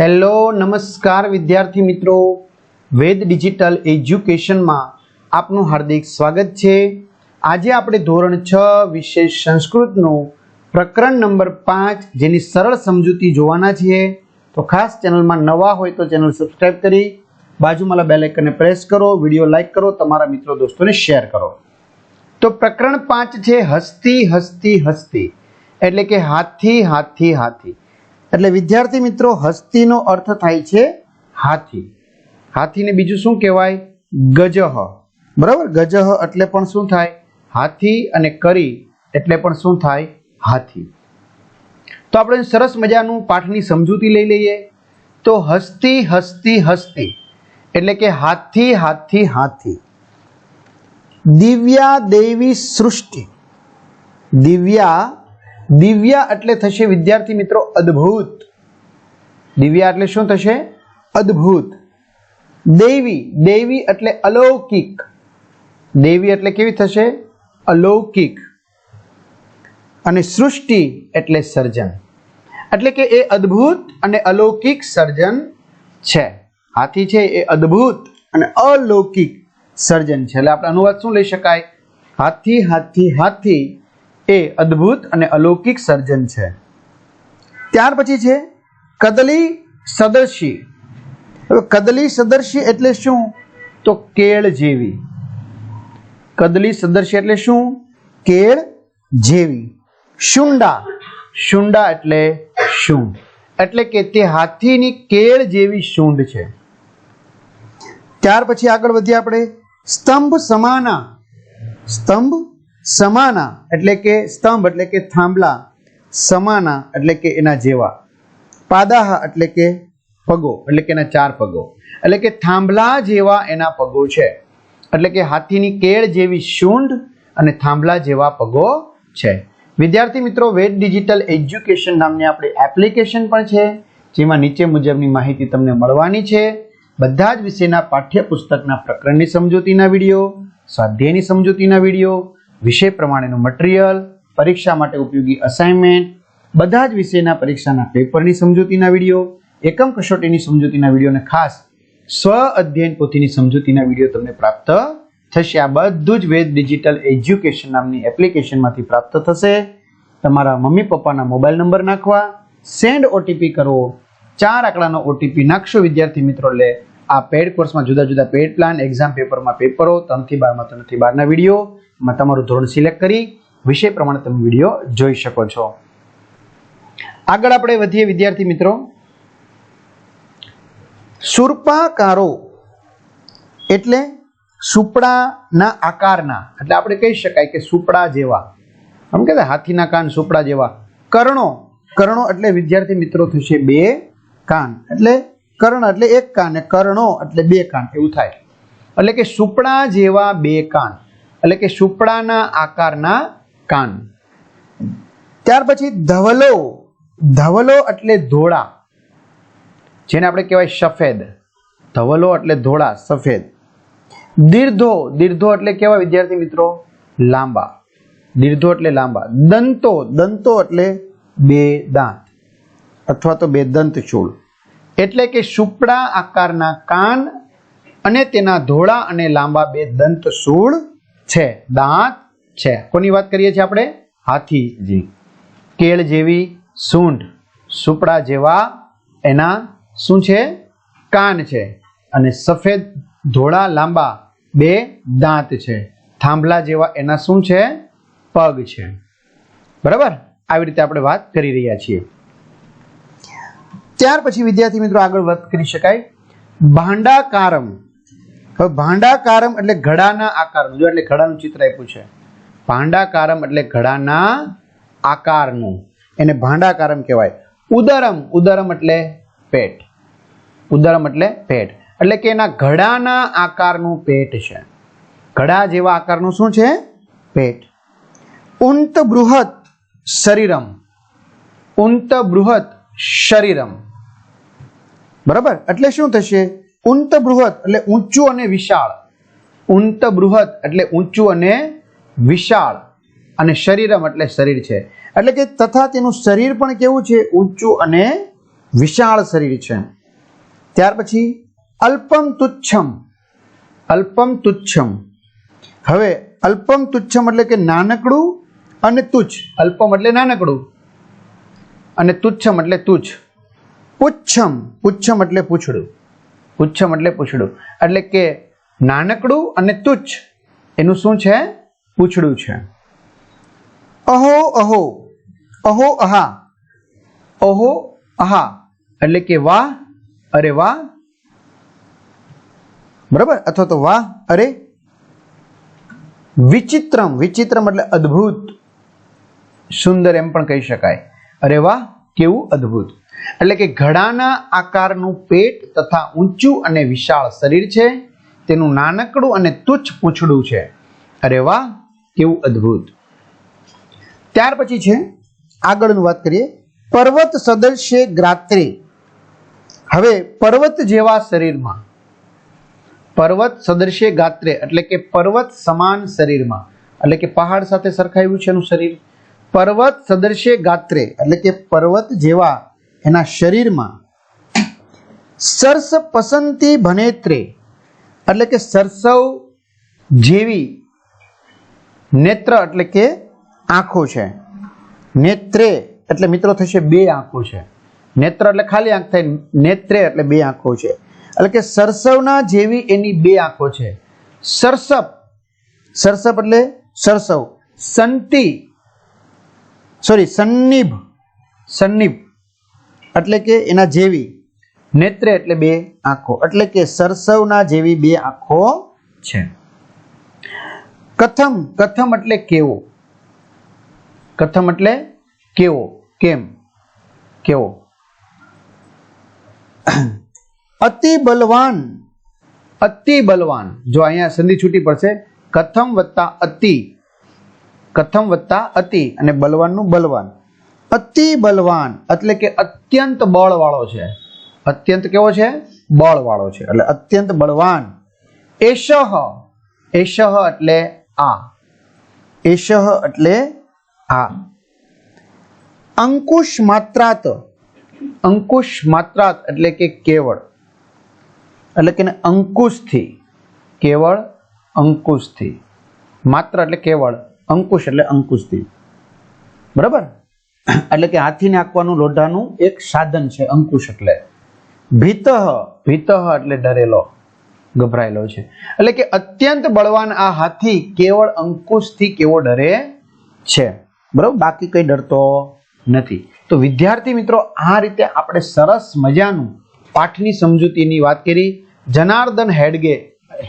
Hello, નમસ્કાર વિદ્યાર્થી મિત્રો. વેદ ડિજિટલ એજ્યુકેશનમાં આપનું હાર્દિક સ્વાગત છે. આજે આપણે ધોરણ છ વિશેષ સંસ્કૃતનું પ્રકરણ નંબર પાંચ જેની સરળ સમજૂતી જોવાના છીએ. તો ખાસ ચેનલમાં નવા હોય તો ચેનલ સબસ્ક્રાઇબ કરી, બાજુમાં બેલ પ્રેસ કરો, વીડિયો લાઇક કરો, તમારા મિત્રો દોસ્તોને શેર કરો. તો પ્રકરણ પાંચ છે, હસ્તી હસ્તી હસ્તી. એટલે કે હાથી હાથી હાથી. એટલે વિદ્યાર્થી મિત્રો, હસ્તીનો અર્થ થાય છે હાથી. હાથીને બીજું શું કહેવાય? ગજહ. બરાબર? ગજહ એટલે પણ શું થાય? હાથી અને કરી એટલે પણ શું થાય? હાથી. તો આપણે સરસ મજાનું પાઠની સમજૂતી લઈ લઈએ. તો હસ્તી હસ્તી હસ્તી એટલે કે હાથી હાથી હાથી. દિવ્યા દેવી સૃષ્ટિ. દિવ્યા દિવ્યા એટલે થશે વિદ્યાર્થી મિત્રો અદ્ભુત. દિવ્યા એટલે શું થશે? અદ્ભુત. દેવી દેવી એટલે અલૌકિક. દેવી એટલે કેવી થશે? અલૌકિક. અને સૃષ્ટિ એટલે સર્જન. એટલે કે એ અદ્ભુત અને અલૌકિક સર્જન છે. હાથી છે એ અદ્ભુત અને અલૌકિક સર્જન છે. એટલે આપણે અનુવાદ શું લઈ શકાય? હાથી હાથી હાથી. એ અદ્ભુત અને અલૌકિક સર્જન છે. ત્યાર પછી છે કદલી સદર્શી. હવે કદલી સદર્શી એટલે શું? તો કેળ જેવી. કદલી સદર્શી એટલે શું? કેળ જેવી. શુંડા. શુંડા એટલે શુંડ એટલે કે તે હાથીની કેળ જેવી શુંડ છે. ત્યાર પછી આગળ વધીએ આપણે. સ્તંભ સમાના. સ્તંભ સમાના એટલે કે સ્તંભ એટલે કે થાંભલા, સમાના એટલે કે એના જેવા. પાદાહા એટલે કે પગો, એટલે કે એના ચાર પગો. એટલે કે થાંભલા જેવા એના પગો છે. એટલે કે હાથીની કેળ જેવી શુંઢ અને થાંભલા જેવા પગો છે. વિદ્યાર્થી મિત્રો, વેદ ડિજિટલ એજ્યુકેશન નામની આપણી એપ્લિકેશન પણ છે, જેમાં નીચે મુજબની માહિતી તમને મળવાની છે. બધા જ વિષયના પાઠ્યપુસ્તકના પ્રકરણની સમજૂતીના વીડિયો, સ્વાધ્યાયની સમજૂતીના વીડિયો વિષય પ્રમાણેનું મટીરિયલ પરીક્ષા માટે ઉપયોગી અસાઇનમેન્ટ બધા જ વિષયના પરીક્ષાના પેપરની સમજૂતીના વીડિયો એકમ કસોટીની સમજૂતીના વિડીયોને ખાસ સ્વ અધ્યયન પોથીની સમજૂતીના વીડિયો તમને પ્રાપ્ત થશે. આ બધું જ વેદ ડિજિટલ એજ્યુકેશન નામની એપ્લિકેશનમાંથી પ્રાપ્ત થશે. તમારા મમ્મી પપ્પાના મોબાઈલ નંબર નાખવા. સેન્ડ ઓટીપી કરવો ચાર આંકડાનો ઓટીપી નાખશો. વિદ્યાર્થી મિત્રો એટલે આ પેડ કોર્સમાં જુદા જુદા પેડ પ્લાન એક્ઝામ પેપરમાં પેપરો, ત્રણથી બારમાં, ત્રણથી બારના વિડીયોમાં તમારું ધોરણ સિલેક્ટ કરી વિષય પ્રમાણે તમે વીડિયો જોઈ શકો છો. આગળ આપણે વધીએ વિદ્યાર્થી મિત્રો. સુરપાકારો એટલે સુપડાના આકારના, એટલે આપણે કહી શકાય કે સુપડા જેવા. આમ કે હાથીના કાન સુપડા જેવા. કર્ણો કર્ણો એટલે વિદ્યાર્થી મિત્રો થશે બે કાન. એટલે કર્ણ એટલે એક કાન ને કર્ણો એટલે બે કાન, એવું થાય. એટલે કે સુપડા જેવા બે કાન, એટલે કે સુપડાના આકારના કાન. ત્યાર પછી ધવલો ધવલો એટલે ધોળા, જેને આપણે કહેવાય સફેદ. ધવલો એટલે ધોળા, સફેદ. દીર્ધો દીર્ધો એટલે કેવા વિદ્યાર્થી મિત્રો? લાંબા. દીર્ધો એટલે લાંબા. દંતો દંતો એટલે બે દાંત, અથવા તો બે દંત ચૂળ એટલે કે સુપડા આકારના કાન અને તેના ધોળા અને લાંબા બે દંત સૂળ છે, દાંત છે. કોની વાત કરીએ છીએ આપણે? હાથીજી. કેળ જેવી સૂંઢ સુપડા જેવા એના શું છે? કાન છે. અને સફેદ, ધોળા, લાંબા બે દાંત છે. થાંભલા જેવા એના શું છે? પગ છે. બરાબર? આવી રીતે આપણે વાત કરી રહ્યા છીએ. ત્યાર પછી વિદ્યાર્થી મિત્રો આગળ વાત કરી શકાય. ભાંડાકારમ. હવે ભાંડાકારમ એટલે ઘડાના આકારનું. જો એટલે ઘડાનું ચિત્ર આપ્યું છે. ભાંડાકારમ એટલે ઘડાના આકારનું. એને ભાંડાકારમ કહેવાય. ઉદરમ. ઉદરમ એટલે પેટ. ઉદરમ એટલે પેટ. એટલે કે એના ઘડાના આકારનું પેટ છે. ઘડા જેવા આકારનું શું છે? પેટ. ઉંત બૃહત શરીરમ. ઉંત બૃહત શરીરમ. બરાબર? એટલે શું થશે? ઉંત બૃહદ એટલે ઊંચું અને વિશાળ. ઉંત બૃહદ એટલે ઊંચું અને વિશાળ. અને શરીરમ એટલે શરીર છે. એટલે કે તથા તેનું શરીર પણ કેવું છે? ઊંચું અને વિશાળ શરીર છે. ત્યાર પછી અલ્પમ તુચ્છમ. અલ્પમ તુચ્છમ. હવે અલ્પમ તુચ્છમ એટલે કે નાનકડું અને તુચ્છ. અલ્પમ એટલે નાનકડું. અને તુચ્છમ એટલે તુચ્છ. પુચ્છમ પુચ્છમ એટલે પૂછડું. પુચ્છમ એટલે પૂછડું. એટલે કે નાનકડું અને તુચ્છ, એનું શું છે? પૂછડું છે. અહો અહો અહો, અહા. અહો, અહા. એટલે કે વાહ, અરે વાહ. બરાબર? અથવા તો વાહ, અરે. વિચિત્રમ વિચિત્રમ એટલે અદ્ભુત. સુંદર એમ પણ કહી શકાય. અરે વાહ, કેવું અદ્ભુત. એટલે કે ઘડાના આકારનું પેટ તથા ઊંચું અને વિશાળ શરીર છે, તેનું નાનકડું અને તુચ્છ પૂંછડું છે. અરે વાહ, કેવું અદ્ભુત. ત્યાર પછી છે, આગળનું વાત કરીએ. પર્વત સદસ્ય ગ્રાત્રે. હવે પર્વત જેવા શરીરમાં. પર્વત સદસ્ય ગાત્રે, એટલે કે પર્વત સમાન શરીરમાં. એટલે કે પહાડ સાથે સરખાયું છે એનું શરીર. પર્વત સદસ્ય ગાત્રે, એટલે કે પર્વત જેવા એના શરીરમાં સરસ પસંતી ભનેત્રે એટલે કે સરસવ જેવી નેત્ર એટલે કે આંખો છે. નેત્રે એટલે મિત્રો થશે બે આંખો છે. નેત્ર એટલે ખાલી આંખ થાય, નેત્રે એટલે બે આંખો છે. એટલે કે સરસવના જેવી એની બે આંખો છે. સરસપ સરસપ એટલે સરસવ. સંતી સોરી સન્નિભ સન્નિભ એટલે કે એના જેવી નેત્રે એટલે બે આંખો. એટલે કે સરસવના જેવી બે આંખો છે. કથમ કથમ એટલે કેવો? કથમ એટલે કેવો? કેમ? કેવો? અતિ બલવાન અતિ બલવાન. જો અહીંયા સંધિ છૂટી પડશે, કથમ વત્તા અતિ, કથમ વત્તા અતિ, અને બલવાનનું બલવાન. અતિ બલવાન, એટલે કે અત્યંત બળવાળો છે. અત્યંત કેવો છે? બળવાળો છે. એટલે અત્યંત બળવાન. એશહ એશહ એટલે આ. એશહ એટલે આ. અંકુશ માત્રાત. અંકુશ માત્રાત એટલે કે કેવળ. એટલે કે અંકુશથી. કેવળ અંકુશથી. માત્ર એટલે કેવળ. અંકુશ એટલે અંકુશથી. બરાબર? એટલે કે હાથીને આંકવાનું લોઢાનું એક સાધન છે, અંકુશ એટલે. ભીતઃ ભીતઃ એટલે ડરેલો, ગભરાયેલો છે. એટલે કે અત્યંત બળવાન આ હાથી કેવળ અંકુશથી કેવો ડરે છે. બરાબર? બાકી કઈ ડરતો નથી. તો વિદ્યાર્થી મિત્રો, આ રીતે આપણે સરસ મજાનું પાઠની સમજૂતીની વાત કરી. જનાર્દન હેડગે,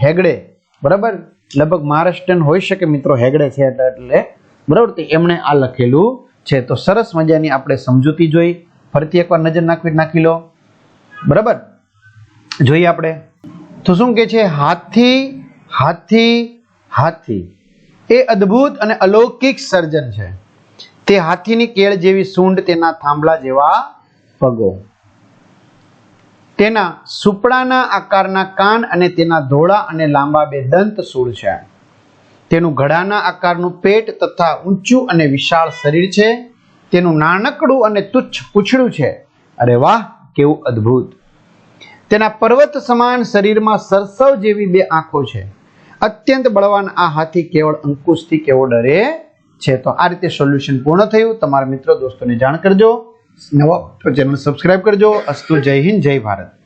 હેગડે, બરાબર? લગભગ મહારાષ્ટ્રન હોઈ શકે મિત્રો, હેગડે છે એટલે બરાબર? એમણે આ લખેલું છે. તો સરસ મજાની આપણે સમજૂતી જોઈ. ફરીથી એકવાર નજર નાખવી, નાખી લો. બરાબર? જોઈએ આપણે. તો શું કે છે? હાથી હાથી હાથી. એ અદ્ભુત અને અલૌકિક સર્જન છે. તે હાથીની કેળ જેવી સૂંઢ તેના થાંભલા જેવા પગો. તેના સુપડાના આકારના કાન અને તેના ધોળા અને લાંબા બે દંત સૂળ છે. તેનું ઘડાના આકારનું પેટ તથા ઊંચું અને વિશાળ શરીર છે. તેનું નાનકડું અને તુચ્છ પૂછડું છે. અરે વાહ, કેવું અદ્ભુત. તેના પર્વત સમાન શરીરમાં સરસવ જેવી બે આંખો છે. અત્યંત બળવાન આ હાથી કેવળ અંકુશથી કેવો ડરે છે? તો આ રીતે સોલ્યુશન પૂર્ણ થયું. તમારા મિત્રો, દોસ્તોને જાણ કરજો. નવા ચેનલ સબસ્ક્રાઇબ કરજો. અસ્તુ જય હિન્દ, જય ભારત.